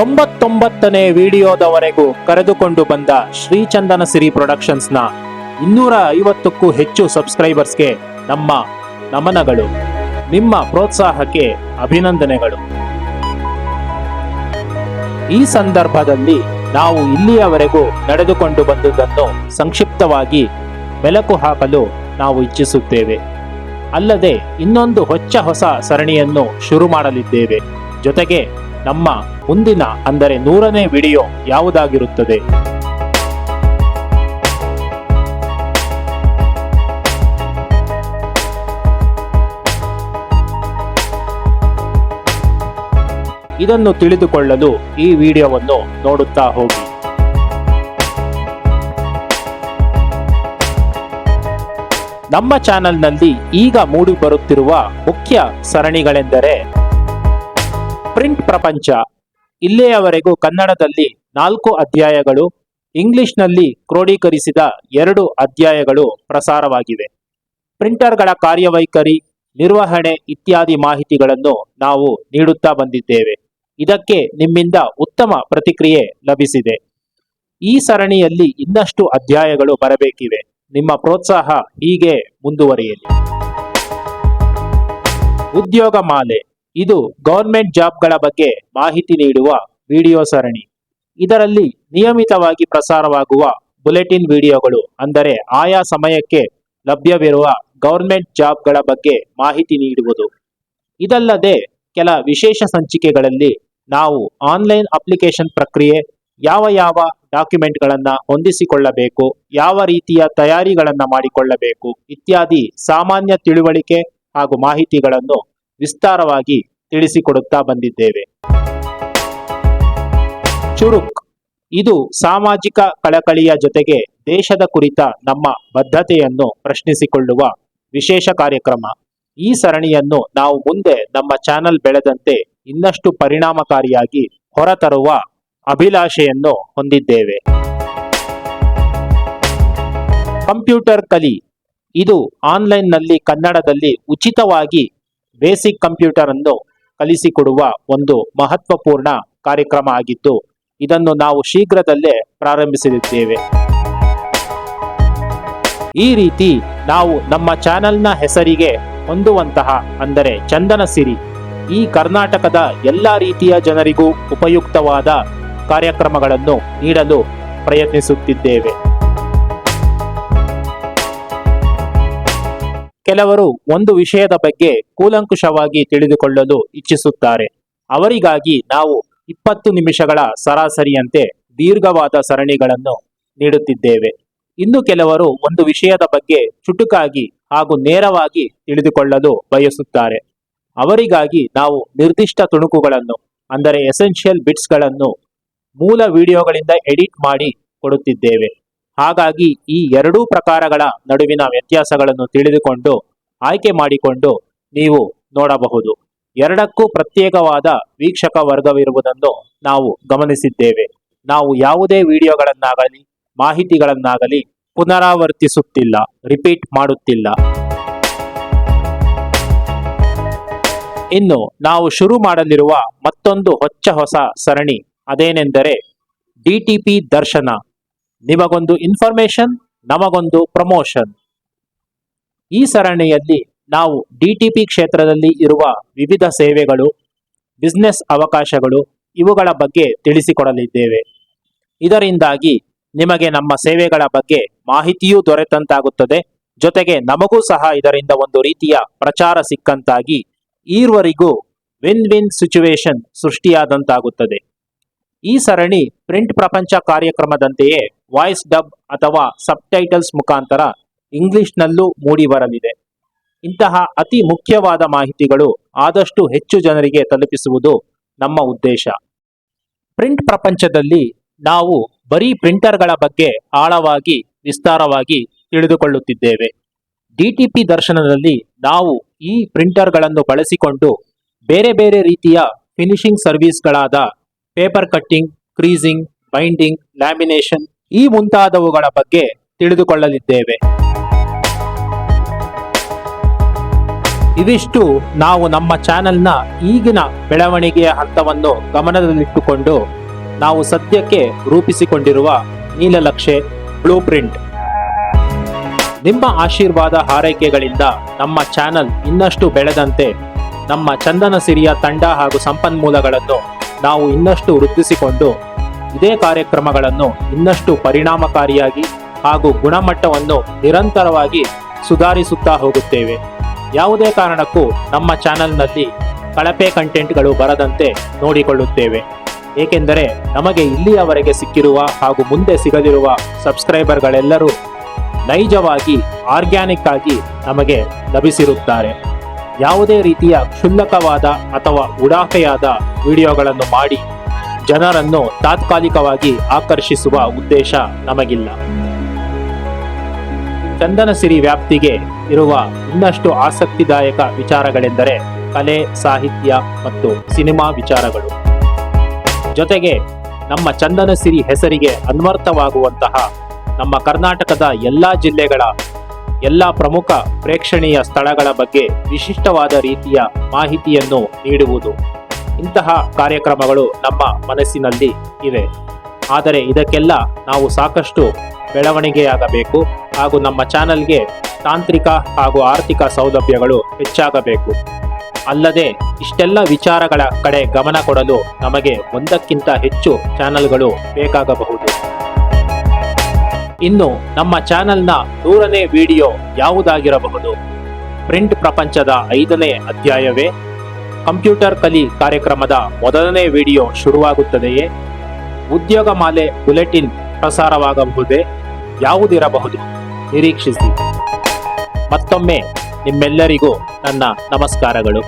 ತೊಂಬತ್ತೊಂಬತ್ತನೇ ವಿಡಿಯೋದವರೆಗೂ ಕರೆದುಕೊಂಡು ಬಂದ ಶ್ರೀಚಂದನ ಸಿರಿ ಪ್ರೊಡಕ್ಷನ್ಸ್ನ ಇನ್ನೂರ ಐವತ್ತಕ್ಕೂ ಹೆಚ್ಚು ಸಬ್ಸ್ಕ್ರೈಬರ್ಸ್ಗೆ ನಮ್ಮ ನಮನಗಳು. ನಿಮ್ಮ ಪ್ರೋತ್ಸಾಹಕ್ಕೆ ಅಭಿನಂದನೆಗಳು. ಈ ಸಂದರ್ಭದಲ್ಲಿ ನಾವು ಇಲ್ಲಿಯವರೆಗೂ ನಡೆದುಕೊಂಡು ಬಂದುದನ್ನು ಸಂಕ್ಷಿಪ್ತವಾಗಿ ಬೆಳಕು ಹಾಕಲು ನಾವು ಇಚ್ಛಿಸುತ್ತೇವೆ. ಅಲ್ಲದೆ ಇನ್ನೊಂದು ಹೊಚ್ಚ ಹೊಸ ಸರಣಿಯನ್ನು ಶುರು ಮಾಡಲಿದ್ದೇವೆ. ಜೊತೆಗೆ ನಮ್ಮ ಮುಂದಿನ ಅಂದರೆ ನೂರನೇ ವಿಡಿಯೋ ಯಾವುದಾಗಿರುತ್ತದೆ? ಇದನ್ನು ತಿಳಿದುಕೊಳ್ಳಲು ಈ ವಿಡಿಯೋವನ್ನು ನೋಡುತ್ತಾ ಹೋಗಿ. ನಮ್ಮ ಚಾನೆಲ್ನಲ್ಲಿ ಈಗ ಮೂಡಿ ಬರುತ್ತಿರುವ ಮುಖ್ಯ ಸರಣಿಗಳೆಂದರೆ ಪ್ರಿಂಟ್ ಪ್ರಪಂಚ. ಇಲ್ಲಿಯವರೆಗೂ ಕನ್ನಡದಲ್ಲಿ ನಾಲ್ಕು ಅಧ್ಯಾಯಗಳು, ಇಂಗ್ಲಿಷ್ನಲ್ಲಿ ಕ್ರೋಢೀಕರಿಸಿದ ಎರಡು ಅಧ್ಯಾಯಗಳು ಪ್ರಸಾರವಾಗಿವೆ. ಪ್ರಿಂಟರ್ಗಳ ಕಾರ್ಯವೈಖರಿ, ನಿರ್ವಹಣೆ ಇತ್ಯಾದಿ ಮಾಹಿತಿಗಳನ್ನು ನಾವು ನೀಡುತ್ತಾ ಬಂದಿದ್ದೇವೆ. ಇದಕ್ಕೆ ನಿಮ್ಮಿಂದ ಉತ್ತಮ ಪ್ರತಿಕ್ರಿಯೆ ಲಭಿಸಿದೆ. ಈ ಸರಣಿಯಲ್ಲಿ ಇನ್ನಷ್ಟು ಅಧ್ಯಾಯಗಳು ಬರಬೇಕಿವೆ. ನಿಮ್ಮ ಪ್ರೋತ್ಸಾಹ ಹೀಗೆ ಮುಂದುವರಿಯಲಿ. ಉದ್ಯೋಗ ಮಾಲೆ. ಇದು ಗೌರ್ಮೆಂಟ್ ಜಾಬ್ಗಳ ಬಗ್ಗೆ ಮಾಹಿತಿ ನೀಡುವ ವಿಡಿಯೋ ಸರಣಿ. ಇದರಲ್ಲಿ ನಿಯಮಿತವಾಗಿ ಪ್ರಸಾರವಾಗುವ ಬುಲೆಟಿನ್ ವಿಡಿಯೋಗಳು ಅಂದರೆ ಆಯಾ ಸಮಯಕ್ಕೆ ಲಭ್ಯವಿರುವ ಗೌರ್ಮೆಂಟ್ ಜಾಬ್ಗಳ ಬಗ್ಗೆ ಮಾಹಿತಿ ನೀಡುವುದು. ಇದಲ್ಲದೆ ಕೆಲ ವಿಶೇಷ ಸಂಚಿಕೆಗಳಲ್ಲಿ ನಾವು ಆನ್ಲೈನ್ ಅಪ್ಲಿಕೇಶನ್ ಪ್ರಕ್ರಿಯೆ, ಯಾವ ಯಾವ ಡಾಕ್ಯುಮೆಂಟ್ಗಳನ್ನು ಹೊಂದಿಸಿಕೊಳ್ಳಬೇಕು, ಯಾವ ರೀತಿಯ ತಯಾರಿಗಳನ್ನು ಮಾಡಿಕೊಳ್ಳಬೇಕು ಇತ್ಯಾದಿ ಸಾಮಾನ್ಯ ತಿಳುವಳಿಕೆ ಹಾಗೂ ಮಾಹಿತಿಗಳನ್ನು ವಿಸ್ತಾರವಾಗಿ ತಿಳಿಸಿಕೊಡುತ್ತಾ ಬಂದಿದ್ದೇವೆ. ಚುರುಕ್. ಇದು ಸಾಮಾಜಿಕ ಕಳಕಳಿಯ ಜೊತೆಗೆ ದೇಶದ ಕುರಿತ ನಮ್ಮ ಬದ್ಧತೆಯನ್ನು ಪ್ರಶ್ನಿಸಿಕೊಳ್ಳುವ ವಿಶೇಷ ಕಾರ್ಯಕ್ರಮ. ಈ ಸರಣಿಯನ್ನು ನಾವು ಮುಂದೆ ನಮ್ಮ ಚಾನೆಲ್ ಬೆಳೆದಂತೆ ಇನ್ನಷ್ಟು ಪರಿಣಾಮಕಾರಿಯಾಗಿ ಹೊರತರುವ ಅಭಿಲಾಷೆಯನ್ನು ಹೊಂದಿದ್ದೇವೆ. ಕಂಪ್ಯೂಟರ್ ಕಲಿ. ಇದು ಆನ್ಲೈನ್ನಲ್ಲಿ ಕನ್ನಡದಲ್ಲಿ ಉಚಿತವಾಗಿ ಬೇಸಿಕ್ ಕಂಪ್ಯೂಟರ್ ಅನ್ನು ಕಲಿಸಿಕೊಡುವ ಒಂದು ಮಹತ್ವಪೂರ್ಣ ಕಾರ್ಯಕ್ರಮ ಆಗಿದ್ದು, ಇದನ್ನು ನಾವು ಶೀಘ್ರದಲ್ಲೇ ಪ್ರಾರಂಭಿಸಲಿದ್ದೇವೆ. ಈ ರೀತಿ ನಾವು ನಮ್ಮ ಚಾನೆಲ್ನ ಹೆಸರಿಗೆ ಹೊಂದುವಂತಹ ಅಂದರೆ ಚಂದನ ಸಿರಿ, ಈ ಕರ್ನಾಟಕದ ಎಲ್ಲ ರೀತಿಯ ಜನರಿಗೂ ಉಪಯುಕ್ತವಾದ ಕಾರ್ಯಕ್ರಮಗಳನ್ನು ನೀಡಲು ಪ್ರಯತ್ನಿಸುತ್ತಿದ್ದೇವೆ. ಕೆಲವರು ಒಂದು ವಿಷಯದ ಬಗ್ಗೆ ಕೂಲಂಕುಷವಾಗಿ ತಿಳಿದುಕೊಳ್ಳಲು ಇಚ್ಛಿಸುತ್ತಾರೆ. ಅವರಿಗಾಗಿ ನಾವು ಇಪ್ಪತ್ತು ನಿಮಿಷಗಳ ಸರಾಸರಿಯಂತೆ ದೀರ್ಘವಾದ ಸರಣಿಗಳನ್ನು ನೀಡುತ್ತಿದ್ದೇವೆ. ಇನ್ನು ಕೆಲವರು ಒಂದು ವಿಷಯದ ಬಗ್ಗೆ ಚುಟುಕಾಗಿ ಹಾಗೂ ನೇರವಾಗಿ ತಿಳಿದುಕೊಳ್ಳಲು ಬಯಸುತ್ತಾರೆ. ಅವರಿಗಾಗಿ ನಾವು ನಿರ್ದಿಷ್ಟ ತುಣುಕುಗಳನ್ನು, ಅಂದರೆ ಎಸೆನ್ಷಿಯಲ್ ಬಿಟ್ಸ್ಗಳನ್ನು ಮೂಲ ವಿಡಿಯೋಗಳಿಂದ ಎಡಿಟ್ ಮಾಡಿ ಕೊಡುತ್ತಿದ್ದೇವೆ. ಹಾಗಾಗಿ ಈ ಎರಡೂ ಪ್ರಕಾರಗಳ ನಡುವಿನ ವ್ಯತ್ಯಾಸಗಳನ್ನು ತಿಳಿದುಕೊಂಡು, ಆಯ್ಕೆ ಮಾಡಿಕೊಂಡು ನೀವು ನೋಡಬಹುದು. ಎರಡಕ್ಕೂ ಪ್ರತ್ಯೇಕವಾದ ವೀಕ್ಷಕ ವರ್ಗವಿರುವುದನ್ನು ನಾವು ಗಮನಿಸಿದ್ದೇವೆ. ನಾವು ಯಾವುದೇ ವಿಡಿಯೋಗಳನ್ನಾಗಲಿ, ಮಾಹಿತಿಗಳನ್ನಾಗಲಿ ಪುನರಾವರ್ತಿಸುತ್ತಿಲ್ಲ, ರಿಪೀಟ್ ಮಾಡುತ್ತಿಲ್ಲ. ಇನ್ನು ನಾವು ಶುರು ಮಾಡಲಿರುವ ಮತ್ತೊಂದು ಹೊಚ್ಚ ಹೊಸ ಸರಣಿ ಅದೇನೆಂದರೆ ಡಿಟಿಪಿ ದರ್ಶನ. ನಿಮಗೊಂದು ಇನ್ಫಾರ್ಮೇಶನ್ ನಮಗೊಂದು ಪ್ರಮೋಷನ್ ಈ ಸರಣಿಯಲ್ಲಿ ನಾವು ಡಿಟಿಪಿ ಕ್ಷೇತ್ರದಲ್ಲಿ ಇರುವ ವಿವಿಧ ಸೇವೆಗಳು ಬಿಸ್ನೆಸ್ ಅವಕಾಶಗಳು ಇವುಗಳ ಬಗ್ಗೆ ತಿಳಿಸಿಕೊಡಲಿದ್ದೇವೆ. ಇದರಿಂದಾಗಿ ನಿಮಗೆ ನಮ್ಮ ಸೇವೆಗಳ ಬಗ್ಗೆ ಮಾಹಿತಿಯೂ ದೊರೆತಂತಾಗುತ್ತದೆ. ಜೊತೆಗೆ ನಮಗೂ ಸಹ ಇದರಿಂದ ಒಂದು ರೀತಿಯ ಪ್ರಚಾರ ಸಿಕ್ಕಂತಾಗಿ ಈರ್ವರಿಗೂ ವಿನ್ ವಿನ್ ಸಿಚುವೇಶನ್ ಸೃಷ್ಟಿಯಾದಂತಾಗುತ್ತದೆ. ಈ ಸರಣಿ ಪ್ರಿಂಟ್ ಪ್ರಪಂಚ ಕಾರ್ಯಕ್ರಮದಂತೆಯೇ ವಾಯ್ಸ್ ಡಬ್ ಅಥವಾ ಸಬ್ಟೈಟಲ್ಸ್ ಮುಖಾಂತರ ಇಂಗ್ಲಿಷ್ನಲ್ಲೂ ಮೂಡಿ ಬರಲಿದೆ. ಇಂತಹ ಅತಿ ಮುಖ್ಯವಾದ ಮಾಹಿತಿಗಳು ಆದಷ್ಟು ಹೆಚ್ಚು ಜನರಿಗೆ ತಲುಪಿಸುವುದು ನಮ್ಮ ಉದ್ದೇಶ. ಪ್ರಿಂಟ್ ಪ್ರಪಂಚದಲ್ಲಿ ನಾವು ಬರೀ ಪ್ರಿಂಟರ್ಗಳ ಬಗ್ಗೆ ಆಳವಾಗಿ, ವಿಸ್ತಾರವಾಗಿ ತಿಳಿದುಕೊಳ್ಳುತ್ತಿದ್ದೇವೆ. ಡಿಟಿಪಿ ದರ್ಶನದಲ್ಲಿ ನಾವು ಈ ಪ್ರಿಂಟರ್ಗಳನ್ನು ಬಳಸಿಕೊಂಡು ಬೇರೆ ಬೇರೆ ರೀತಿಯ finishing ಸರ್ವಿಸ್ಗಳಾದ paper cutting creasing binding lamination ಈ ಮುಂತಾದವುಗಳ ಬಗ್ಗೆ ತಿಳಿದುಕೊಳ್ಳಲಿದ್ದೇವೆ. ಇದಿಷ್ಟು ನಾವು ನಮ್ಮ ಚಾನೆಲ್ನ ಈಗಿನ ಬೆಳವಣಿಗೆಯ ಹಂತವನ್ನು ಗಮನದಲ್ಲಿಟ್ಟುಕೊಂಡು ನಾವು ಸದ್ಯಕ್ಕೆ ರೂಪಿಸಿಕೊಂಡಿರುವ ನೀಲಲಕ್ಷೆ ಬ್ಲೂ ಪ್ರಿಂಟ್ ನಿಮ್ಮ ಆಶೀರ್ವಾದ ಹಾರೈಕೆಗಳಿಂದ ನಮ್ಮ ಚಾನಲ್ ಇನ್ನಷ್ಟು ಬೆಳೆದಂತೆ ನಮ್ಮ ಚಂದನ ಸಿರಿಯ ತಂಡ ಹಾಗೂ ಸಂಪನ್ಮೂಲಗಳನ್ನು ನಾವು ಇನ್ನಷ್ಟು ವೃದ್ಧಿಸಿಕೊಂಡು ಇದೇ ಕಾರ್ಯಕ್ರಮಗಳನ್ನು ಇನ್ನಷ್ಟು ಪರಿಣಾಮಕಾರಿಯಾಗಿ ಹಾಗೂ ಗುಣಮಟ್ಟವನ್ನು ನಿರಂತರವಾಗಿ ಸುಧಾರಿಸುತ್ತಾ ಹೋಗುತ್ತೇವೆ. ಯಾವುದೇ ಕಾರಣಕ್ಕೂ ನಮ್ಮ ಚಾನೆಲ್ನಲ್ಲಿ ಕಳಪೆ ಕಂಟೆಂಟ್ಗಳು ಬರದಂತೆ ನೋಡಿಕೊಳ್ಳುತ್ತೇವೆ. ಏಕೆಂದರೆ ನಮಗೆ ಇಲ್ಲಿಯವರೆಗೆ ಸಿಕ್ಕಿರುವ ಹಾಗೂ ಮುಂದೆ ಸಿಗದಿರುವ ಸಬ್ಸ್ಕ್ರೈಬರ್ಗಳೆಲ್ಲರೂ ನೈಜವಾಗಿ ಆರ್ಗ್ಯಾನಿಕ್ ಆಗಿ ನಮಗೆ ಲಭಿಸಿರುತ್ತಾರೆ. ಯಾವುದೇ ರೀತಿಯ ಕ್ಷುಲ್ಲಕವಾದ ಅಥವಾ ಉಡಾಫೆಯಾದ ವಿಡಿಯೋಗಳನ್ನು ಮಾಡಿ. ಜನರನ್ನು ತಾತ್ಕಾಲಿಕವಾಗಿ ಆಕರ್ಷಿಸುವ ಉದ್ದೇಶ ನಮಗಿಲ್ಲ. ಚಂದನ ಸಿರಿ ವ್ಯಾಪ್ತಿಗೆ ಇರುವ ಇನ್ನಷ್ಟು ಆಸಕ್ತಿದಾಯಕ ವಿಚಾರಗಳೆಂದರೆ ಕಲೆ, ಸಾಹಿತ್ಯ ಮತ್ತು ಸಿನಿಮಾ ವಿಚಾರಗಳು. ಜೊತೆಗೆ ನಮ್ಮ ಚಂದನ ಸಿರಿ ಹೆಸರಿಗೆ ಅನ್ವರ್ಥವಾಗುವಂತಹ ನಮ್ಮ ಕರ್ನಾಟಕದ ಎಲ್ಲ ಜಿಲ್ಲೆಗಳ ಎಲ್ಲ ಪ್ರಮುಖ ಪ್ರೇಕ್ಷಣೀಯ ಸ್ಥಳಗಳ ಬಗ್ಗೆ ವಿಶಿಷ್ಟವಾದ ರೀತಿಯ ಮಾಹಿತಿಯನ್ನು ನೀಡುವುದು. ಇಂತಹ ಕಾರ್ಯಕ್ರಮಗಳು ನಮ್ಮ ಮನಸ್ಸಿನಲ್ಲಿ ಇವೆ. ಆದರೆ ಇದಕ್ಕೆಲ್ಲ ನಾವು ಸಾಕಷ್ಟು ಬೆಳವಣಿಗೆಯಾಗಬೇಕು ಹಾಗೂ ನಮ್ಮ ಚಾನಲ್ಗೆ ತಾಂತ್ರಿಕ ಹಾಗೂ ಆರ್ಥಿಕ ಸೌಲಭ್ಯಗಳು ಹೆಚ್ಚಾಗಬೇಕು. ಅಲ್ಲದೆ ಇಷ್ಟೆಲ್ಲ ವಿಚಾರಗಳ ಕಡೆ ಗಮನ ಕೊಡಲು ನಮಗೆ ಒಂದಕ್ಕಿಂತ ಹೆಚ್ಚು ಚಾನಲ್ಗಳು ಬೇಕಾಗಬಹುದು. ಇನ್ನು ನಮ್ಮ ಚಾನೆಲ್ನ ನೂರನೇ ವಿಡಿಯೋ ಯಾವುದಾಗಿರಬಹುದು? ಪ್ರಿಂಟ್ ಪ್ರಪಂಚದ ಐದನೇ ಅಧ್ಯಾಯವೇ? ಕಂಪ್ಯೂಟರ್ ಕಲಿ ಕಾರ್ಯಕ್ರಮದ ಮೊದಲನೇ ವಿಡಿಯೋ ಶುರುವಾಗುತ್ತದೆಯೇ? ಉದ್ಯೋಗ ಮಾಲೆ ಬುಲೆಟಿನ್ ಪ್ರಸಾರವಾಗಬಹುದೇ? ಯಾವುದಿರಬಹುದು? ನಿರೀಕ್ಷಿಸಿ. ಮತ್ತೊಮ್ಮೆ ನಿಮ್ಮೆಲ್ಲರಿಗೂ ನನ್ನ ನಮಸ್ಕಾರಗಳು.